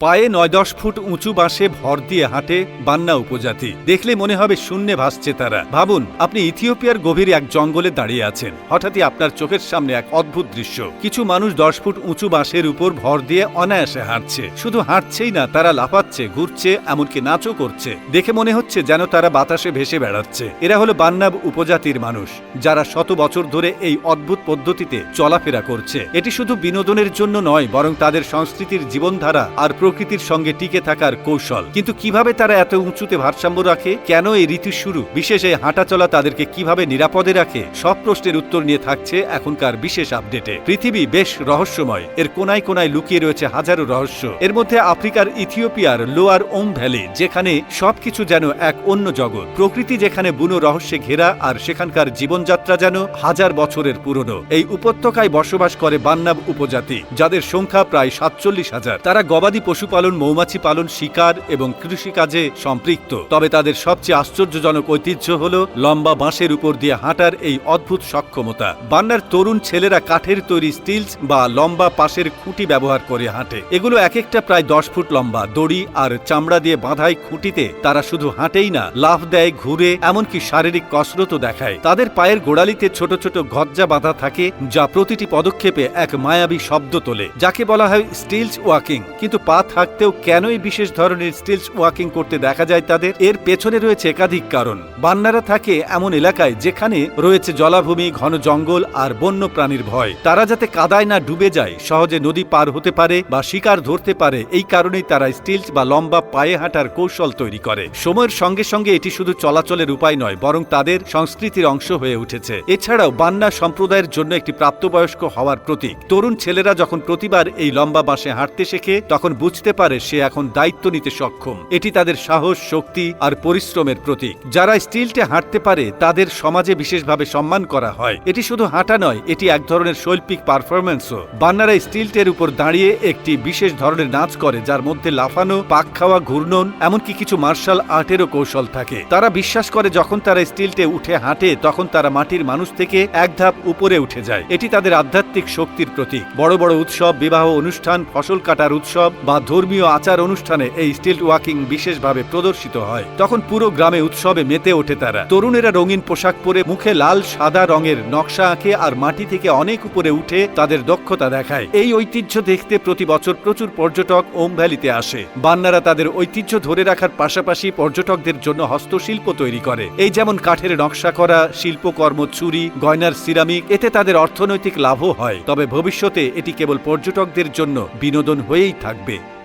পায়ে নয় দশ ফুট উঁচু বাঁশে ভর দিয়ে হাঁটে বান্না উপজাতি। দেখলে মনে হবে শূন্যে ভাসছে তারা। ভাবুন, আপনি ইথিওপিয়ার গভীরে এক জঙ্গলে দাঁড়িয়ে আছেন। হঠাৎই আপনার চোখের সামনে এক অদ্ভুত দৃশ্য। কিছু মানুষ দশ ফুট উঁচু বাঁশের উপর ভর দিয়ে অনায়াসে হাঁটছে। শুধু হাঁটছেই না, তারা লাফাচ্ছে, ঘুরছে, এমনকি নাচও করছে। দেখে মনে হচ্ছে যেন তারা বাতাসে ভেসে বেড়াচ্ছে। এরা হলো বান্নাব উপজাতির মানুষ, যারা শত বছর ধরে এই অদ্ভুত পদ্ধতিতে চলাফেরা করছে। এটি শুধু বিনোদনের জন্য নয়, বরং তাদের সংস্কৃতির জীবনধারা আর প্রকৃতির সঙ্গে টিকে থাকার কৌশল। কিন্তু কীভাবে তারা এত উঁচুতে ভারসাম্য রাখে? কেন এই ঋতু শুরু? বিশেষ এই হাঁটাচলা তাদেরকে কীভাবে নিরাপদে রাখে? সব প্রশ্নের উত্তর নিয়ে থাকছে এখনকার বিশেষ আপডেটে। পৃথিবী বেশ রহস্যময়। এর কোনায় কোনায় লুকিয়ে রয়েছে হাজারো রহস্য। এর মধ্যে আফ্রিকার ইথিওপিয়ার লোয়ার ওম ভ্যালি, যেখানে সবকিছু যেন এক অন্য জগৎ। প্রকৃতি যেখানে বুনো রহস্যে ঘেরা, আর সেখানকার জীবনযাত্রা যেন হাজার বছরের পুরনো। এই উপত্যকায় বসবাস করে বান্নাব উপজাতি, যাদের সংখ্যা প্রায় সাতচল্লিশ হাজার। তারা গবাদি পশুপালন, মৌমাছি পালন, শিকার এবং কৃষিকাজে সম্পৃক্ত। তবে তাদের সবচেয়ে আশ্চর্যজনক ঐতিহ্য হল লম্বা বাঁশের উপর দিয়ে হাঁটার এই অদ্ভুত সক্ষমতা। বান্নার তরুণ ছেলেরা কাঠের তৈরি স্টিলস বা লম্বা পাশের খুঁটি ব্যবহার করে হাঁটে। এগুলো এক একটা প্রায় দশ ফুট লম্বা। দড়ি আর চামড়া দিয়ে বাঁধাই খুঁটিতে তারা শুধু হাঁটেই না, লাফ দেয়, ঘুরে, এমনকি শারীরিক কসরতও দেখায়। তাদের পায়ের গোড়ালিতে ছোট ছোট গজ্জা বাঁধা থাকে, যা প্রতিটি পদক্ষেপে এক মায়াবী শব্দ তোলে, যাকে বলা হয় স্টিলস ওয়াকিং। কিন্তু পা থাকতেও কেন এই বিশেষ ধরনের স্টিলস ওয়াকিং করতে দেখা যায় তাদের? এর পেছনে রয়েছে একাধিক কারণ। বান্নারা থাকে এমন এলাকায় যেখানে রয়েছে জলাভূমি, ঘন জঙ্গল আর বন্য প্রাণীর ভয়। তারা যাতে কাদায় না ডুবে যায়, সহজে নদী পার হতে পারে বা শিকার ধরতে পারে, এই কারণেই তারা স্টিলস বা লম্বা পায়ে হাঁটার কৌশল তৈরি করে। সময়ের সঙ্গে সঙ্গে এটি শুধু চলাচলের উপায় নয়, বরং তাদের সংস্কৃতির অংশ হয়ে উঠেছে। এছাড়াও বান্না সম্প্রদায়ের জন্য একটি প্রাপ্তবয়স্ক হওয়ার প্রতীক। তরুণ ছেলেরা যখন প্রতিবার এই লম্বা বাসে হাঁটতে শেখে, তখন বুঝতে পারে সে এখন দায়িত্ব নিতে সক্ষম। এটি তাদের সাহস, শক্তি আর পরিশ্রমের প্রতীক। যারা স্টিলটে হাঁটতে পারে, তাদের সমাজে বিশেষভাবে সম্মান করা হয়। এটি শুধু হাঁটা নয়, এটি এক ধরনের শৈল্পিক পারফরমেন্সও বান্নারা স্টিলটের উপর দাঁড়িয়ে একটি বিশেষ ধরনের নাচ করে, যার মধ্যে লাফানো, পাক খাওয়া, ঘূর্ণন, এমনকি কিছু মার্শাল আর্টেরও কৌশল থাকে। তারা বিশ্বাস করে, যখন তারা স্টিলটে উঠে হাঁটে, তখন তারা মাটির মানুষ থেকে এক ধাপ উপরে উঠে যায়। এটি তাদের আধ্যাত্মিক শক্তির প্রতীক। বড় বড় উৎসব, বিবাহ অনুষ্ঠান, ফসল কাটার উৎসব বা ধর্মীয় আচার অনুষ্ঠানে এই স্টিল ওয়াকিং বিশেষভাবে প্রদর্শিত হয়। তখন পুরো গ্রামে উৎসবে মেতে ওঠে তারা। তরুণেরা রঙিন পোশাক পরে মুখে লাল, সাদা রঙের নকশা আঁকে আর মাটি থেকে অনেক উপরে উঠে তাদের দক্ষতা দেখায়। এই ঐতিহ্য দেখতে প্রতি বছর প্রচুর পর্যটক ওম ভ্যালিতে আসে। বান্নারা তাদের ঐতিহ্য ধরে রাখার পাশাপাশি পর্যটকদের জন্য হস্তশিল্প তৈরি করে। এই যেমন কাঠের নকশা করা, শিল্পকর্ম চুরি গয়নার সিরামিক, এতে তাদের অর্থনৈতিক লাভও হয়। তবে ভবিষ্যতে এটি কেবল পর্যটকদের জন্য বিনোদন হয়েই থাকবে।